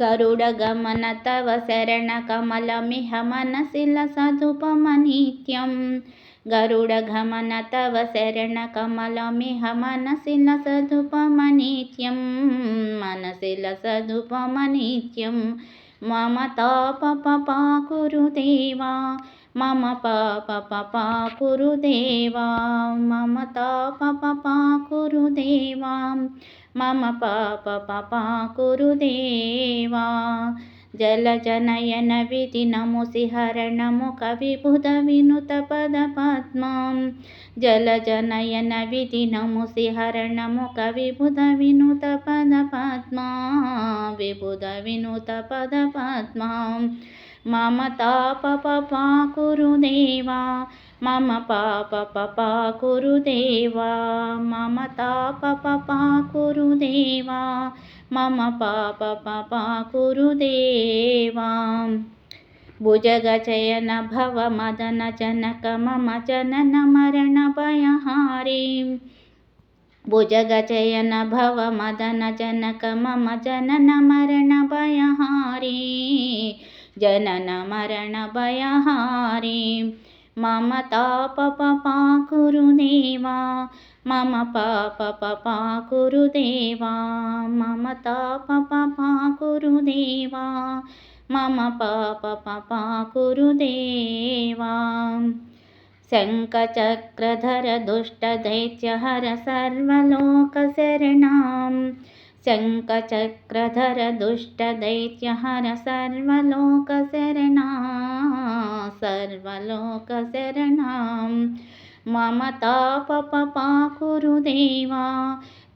గరుడగమన తవ శరణకమలమిహ మనసిల సదుపమనిత్యం గరుడగమన తవ శరణకమలమిహ మనసిల సదుపమనిత్యం మనసిల సదుపమనిత్యం మమ తాపపాకురు దేవా మమ పాపపాకురు దేవా మమ తాపపాకురు దేవా तव शरणकमलमिह मनसि लसदुपमनित्यं मनसि लसदुपमनित्यं मम तापपपाकुरुदेवा मम पापपपाकुरुदेवा मम तापपपाकुरुदेवा मम पापपपाकुरुदेवा जलजनयन विधिनमुसि हरणमुखविबुधविनुतपदपद्मां जलजनयन विधिनमुसि हरणमुखविबुधविनुतपदपद्मा विबुधविनुतपदपद्मां मम మమతాపపాకురుదేవా మమ పాపపాకురుదేవా మమతాపపాకురుదేవా మమ పాపపాకురుదేవా భుజగచయన భవ మదన జనక మమ జనన మరణ భయహారీ. భుజగచయన భవ మదన జనక మమ జనన మరణ భయహారీ. जननमरणभयहारे। मम पापपा कुरुदेवा मम पापपा गुरुदेवा मम पापपा गुरुदेवा मम पप पपा कुरुदेवां शङ्खचक्रधर दुष्टदैत्यहर सर्वलोकशरणाम् शङ्खचक्रधरदुष्टदैत्यहर सर्वलोकशरणा सर्वलोकशरणां मम तापपपा कुरु देवा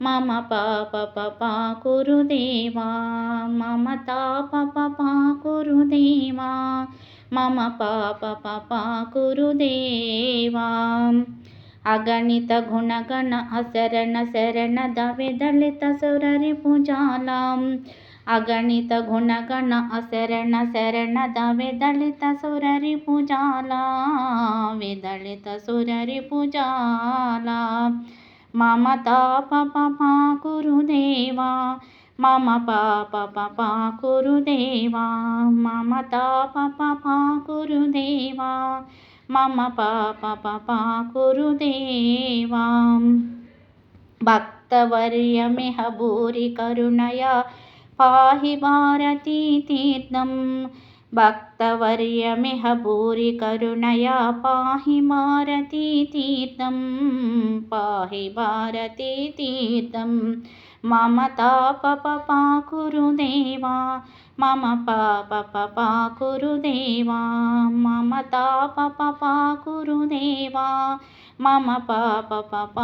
मम पापपपा कुरु देवा मम तापपपा कुरु देवा मम पापपपा कुरु देवा ಅಗಣಿತ ಗುಣಗಣ ಅಸರಣ ಶರಣ ದಾವೆ ದಲಿತ ಸುರರಿ ಪೂಜಾಲಾಂ ಅಗಣಿತ ಗುಣಗಣ ಅಸರಣ ಶರಣ ದಾವೆ ದಲಿತ ಸುರರಿ ಪೂಜಾಲಾ ವೇದಳಿತ ಸುರರಿ ಪೂಜಾಲಾ ಮಮತಾ ಪಪ ಕುರುದೇವಾ మమ పాప పప కురుదేవా మమతా పప కురుదేవా మమ పాప పాకురుదేవాం భక్తవర్యమిహ భూరి కరుణయా పాహి భారతీ తీర్థం. భక్తవర్యమిహ భూరి కరుణయా పాహి మారతీ తీర్థం. పాహి భారతీ తీర్థం. మమతాపపాకురుదేవా మమ పాపపాకురుదేవా మమతాపపాకురుదేవా మమ పాపపాకురుదేవా